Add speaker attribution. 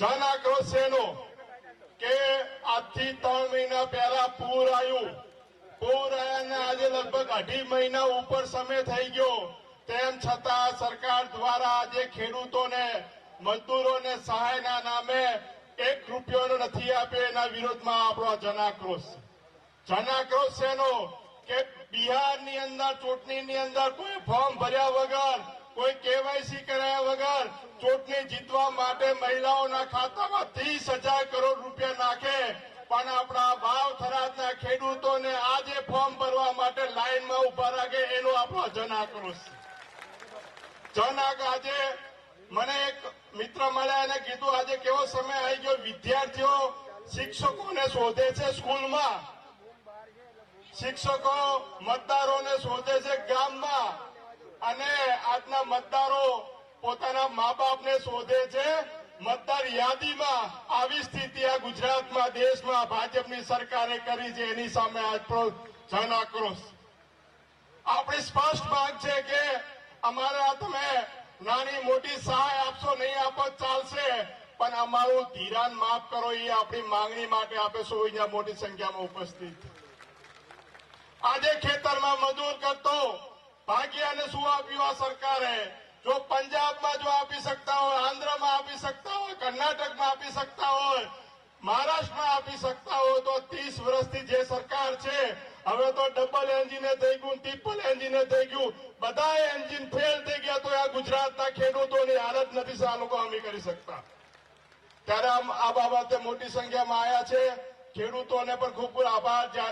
Speaker 1: જન આક્રોશ એનો કે આજથી ત્રણ મહિના પહેલા પૂર આવ્યું પૂર આવ્યાને આજે લગભગ અઢી મહિના ઉપર સમય થઈ ગયો. તેમ છતાં સરકાર દ્વારા આજે ખેડૂતોને, મજદૂરોને સહાયના નામે એક રૂપિયાનો નથી આપ્યો. એના વિરોધમાં આપણો જનાક્રોશ જનાક્રોશ એનો કે બિહારની અંદર, ચૂંટણીની અંદર કોઈ ફોર્મ ભર્યા વગર કોઈ કેવાયસી કરાયા વગર ચૂંટણી જીતવા માટે મહિલાઓના ખાતામાં ત્રીસ હજાર કરોડ રૂપિયા નાખે. પણ આપણા ભાવ થરાદના ખેડૂતોને આજે ફોર્મ ભરવા માટે લાઈનમાં ઊભા રાખે એનો આપણો જન આક્રોશ જન આજે મને એક મિત્ર મળ્યા અને કીધું, આજે કેવો સમય આવી ગયો? વિદ્યાર્થીઓ શિક્ષકોને શોધે છે સ્કૂલમાં. શિક્ષકો મતદારોને શોધે છે ગામમાં. અને આજના મતદારો પોતાના મા બાપને શોધે છે, મતદાર યાદીમાં આવી સ્થિતિ આ ગુજરાતમાં, દેશમાં ભાજપની સરકારે કરી છે, એની સામે આજ જન આક્રોશ આપણી સ્પષ્ટ માંગ છે કે અમારા તમે નાની મોટી સહાય આપશો, નહીં આપો ચાલશે, પણ અમારું ધિરાણ માફ કરો, એ આપણી માંગણી માટે આપે શું અહીંયા મોટી સંખ્યામાં ઉપસ્થિત. આજે ખેતરમાં મજૂર કરતો ભાગ્યાને શું આપ્યું આ સરકારે? જો પંજાબમાં જો આપી શકતા હોય, આંધ્રમાં આપી શકતા હોય, કર્ણાટકમાં આપી શકતા હોય, મહારાષ્ટ્રમાં આપી શકતા હોય, તો ત્રીસ વર્ષથી જે સરકાર છે, હવે તો ડબલ એન્જિને થઈ ગયું ટ્રિપલ એન્જિને થઈ ગયું. બધા એન્જિન ફેલ થઈ ગયા તો આ ગુજરાતના ખેડૂતોની હાલત નથી આ લોકો અમે કરી શકતા. ત્યારે આ બાબતે મોટી સંખ્યામાં આવ્યા છે. ખેડૂતોને પણ ખૂબ આભાર.